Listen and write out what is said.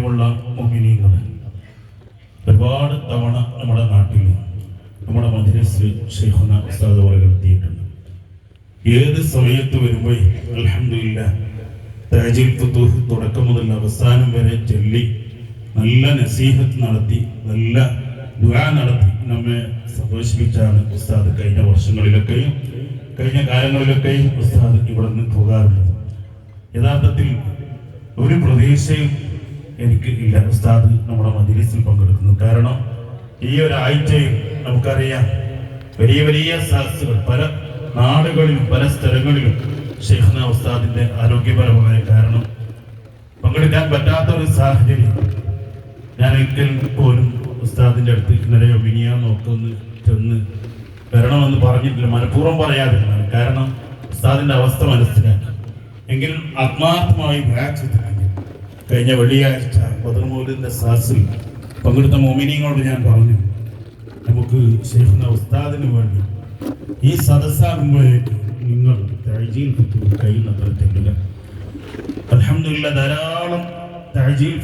പ്രിയമുള്ള മൊമിനികൾ ഒരുപാട് തവണ നമ്മുടെ നാട്ടിൽ നമ്മുടെ മദ്രസിൽ ഷെയ്ഖുന ഏത് സമയത്ത് വരുമ്പോൾ അലഹമില്ല തുടക്കം മുതൽ അവസാനം വരെ ചൊല്ലി നല്ല നസീഹത്ത് നടത്തി നല്ല ദുആ നടത്തി നമ്മെ സന്തോഷിപ്പിച്ചാണ് ഉസ്താദ് കഴിഞ്ഞ വർഷങ്ങളിലൊക്കെയും കഴിഞ്ഞ കാലങ്ങളിലൊക്കെയും ഉസ്താദ് ഇവിടെ നിന്ന് പോകാറുള്ളത്. യഥാർത്ഥത്തിൽ ഒരു പ്രതീക്ഷയും എനിക്ക് ഇല്ല. ഉസ്താദ് നമ്മുടെ മജിലിസിൽ പങ്കെടുക്കുന്നു. കാരണം ഈ ഒരാഴ്ചയിൽ നമുക്കറിയാം വലിയ വലിയ സദസ്സുകൾ പല നാടുകളിലും പല സ്ഥലങ്ങളിലും ഷെയ്ഖ്ന ഉസ്താദിന്റെ ആരോഗ്യപരമായ കാരണം പങ്കെടുക്കാൻ പറ്റാത്ത ഒരു സാഹചര്യം. ഞാൻ ഒരിക്കൽ പോലും ഉസ്താദിന്റെ അടുത്ത് ഇന്നലെ വിനിയാ നോക്കൊന്ന് ചെന്ന് വരണമെന്ന് പറഞ്ഞിട്ടില്ല. മനഃപൂർവം പറയാതിരുന്നാണ് കാരണം ഉസ്താദിന്റെ അവസ്ഥ മനസ്സിലാക്കി. എങ്കിലും ആത്മാർത്ഥമായി വ്യാഖ്യാനിക്കുന്നു കഴിഞ്ഞ വെള്ളിയാഴ്ച ബദർമൂലിന്റെ സാസിൽ പങ്കെടുത്ത മോമിനിയങ്ങളോട് ഞാൻ പറഞ്ഞു നമുക്ക് ശേഷം ഉസ്താദിന് വേണ്ടി ഈ സദസ്സാകുമ്പോഴേക്ക് നിങ്ങൾ തഴജിയിൽ കയ്യിൽ ചെല്ലുക അലഹമില്ല ധാരാളം തഴജിയിൽ